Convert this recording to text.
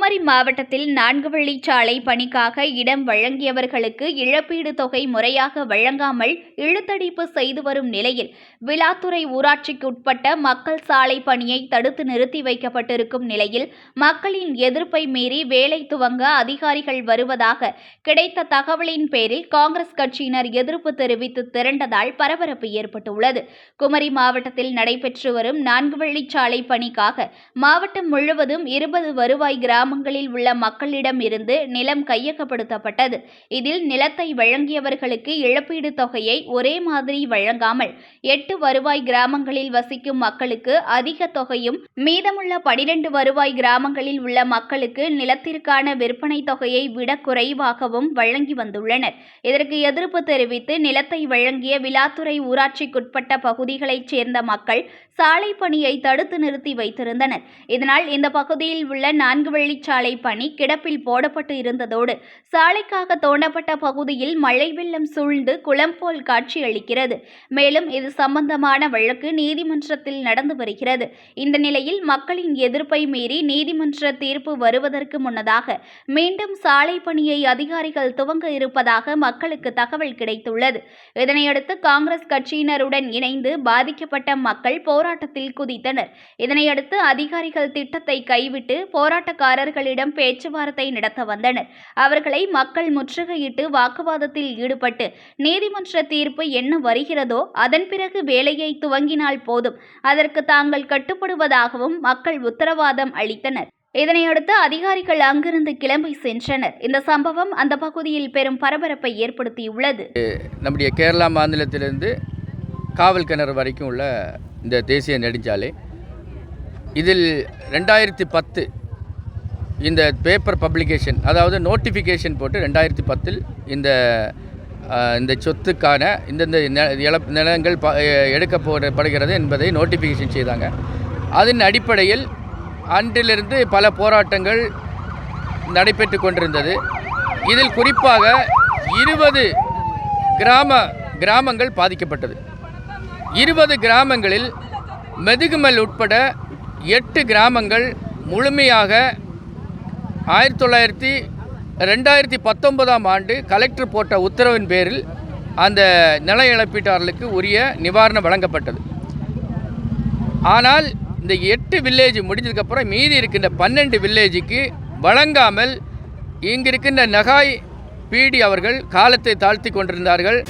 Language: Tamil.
குமரி மாவட்டத்தில் நான்கு வழிச்சாலை பணிக்காக இடம் வழங்கியவர்களுக்கு இழப்பீடு தொகை முறையாக வழங்காமல் இழுத்தடிப்பு செய்து வரும் நிலையில் விழாத்துறை ஊராட்சிக்கு உட்பட்ட மக்கள் சாலை பணியை தடுத்து நிறுத்தி வைக்கப்பட்டிருக்கும் நிலையில் மக்களின் எதிர்ப்பை மீறி வேலை துவங்க அதிகாரிகள் வருவதாக கிடைத்த தகவலின் பேரில் காங்கிரஸ் கட்சியினர் எதிர்ப்பு தெரிவித்து திரண்டதால் பரபரப்பு ஏற்பட்டுள்ளது. குமரி மாவட்டத்தில் நடைபெற்று வரும் நான்கு வழிச்சாலை பணிக்காக மாவட்டம் முழுவதும் இருபது வருவாய் கிராமங்களில் உள்ள மக்களிடம் இருந்து நிலம் கையகப்படுத்தப்பட்டது. இதில் நிலத்தை வழங்கியவர்களுக்கு இழப்பீடு தொகையை ஒரே மாதிரி வழங்காமல் எட்டு வருவாய் கிராமங்களில் வசிக்கும் மக்களுக்கு அதிக தொகையும் மீதமுள்ள பனிரெண்டு வருவாய் கிராமங்களில் உள்ள மக்களுக்கு நிலத்திற்கான விற்பனை தொகையை விட குறைவாகவும் வழங்கி வந்துள்ளனர். இதற்கு எதிர்ப்பு தெரிவித்து நிலத்தை வழங்கிய விழாத்துறை ஊராட்சிக்குட்பட்ட பகுதிகளைச் சேர்ந்த மக்கள் சாலை பணியை தடுத்து நிறுத்தி வைத்திருந்தனர். இதனால் இந்த பகுதியில் உள்ள நான்கு வழி தொழிற்சாலை பணி கிடப்பில் போடப்பட்டு இருந்ததோடு சாலைக்காக தோண்டப்பட்ட பகுதியில் மழை வெள்ளம் சூழ்ந்து குளம் போல் காட்சியளிக்கிறது. மேலும் இது சம்பந்தமான வழக்கு நீதிமன்றத்தில் நடந்து வருகிறது. இந்த நிலையில் மக்களின் எதிர்ப்பை மீறி நீதிமன்ற தீர்ப்பு வருவதற்கு முன்னதாக மீண்டும் சாலை பணியை அதிகாரிகள் துவங்க இருப்பதாக மக்களுக்கு தகவல் கிடைத்துள்ளது. இதனையடுத்து காங்கிரஸ் கட்சியினருடன் இணைந்து பாதிக்கப்பட்ட மக்கள் போராட்டத்தில் குதித்தனர். இதனையடுத்து அதிகாரிகள் திட்டத்தை கைவிட்டு போராட்டக்காரர் அவர்களிடம் பேச்சுவார்த்தை நடத்த வந்தனர். அவர்களை மக்கள் முற்றுகையிட்டு வாக்குவாதத்தில் ஈடுபட்டு நீதிமன்ற தீர்ப்பு என்ன வருகிறதோ அதன் பிறகு வேலையை துவங்கினால் போதும். அதற்கு தாங்கள் கட்டுப்படுவதாகவும் மக்கள் உத்தரவாதம் அளித்தனர். இதனையடுத்து அதிகாரிகள் அங்கிருந்து கிளம்பி சென்றனர். இந்த சம்பவம் அந்த பகுதியில் பெரும் பரபரப்பை ஏற்படுத்தியுள்ளது. நம்முடைய கேரளா மாநிலத்திலிருந்து காவல் கிணறு வரைக்கும் உள்ள இந்த தேசிய நெடுஞ்சாலை இதில் ரெண்டாயிரத்தி பத்து இந்த பேப்பர் பப்ளிகேஷன் அதாவது நோட்டிஃபிகேஷன் போட்டு ரெண்டாயிரத்தி பத்தில் இந்த இந்த சொத்துக்கான இந்தந்த நெ- இழப் நிலங்கள் ப எடுக்க போடப்படுகிறது என்பதை நோட்டிஃபிகேஷன் செய்தாங்க. அதன் அடிப்படையில் அன்றிலிருந்து பல போராட்டங்கள் நடைபெற்று கொண்டிருந்தது. இதில் குறிப்பாக இருபது கிராம கிராமங்கள் பாதிக்கப்பட்டது. இருபது கிராமங்களில் மெதுகுமல் உட்பட எட்டு கிராமங்கள் முழுமையாக ஆயிரத்தி தொள்ளாயிரத்தி ரெண்டாயிரத்தி பத்தொன்பதாம் ஆண்டு கலெக்டர் போட்ட உத்தரவின் பேரில் அந்த நில இழப்பீட்டாளர்களுக்கு உரிய நிவாரணம் வழங்கப்பட்டது. ஆனால் இந்த எட்டு வில்லேஜ் முடிஞ்சதுக்கப்புறம் மீதி இருக்கின்ற பன்னெண்டு வில்லேஜுக்கு வழங்காமல் இங்கிருக்கின்ற நகாய் பீடி அவர்கள் காலத்தை தாழ்த்தி கொண்டிருந்தார்கள்.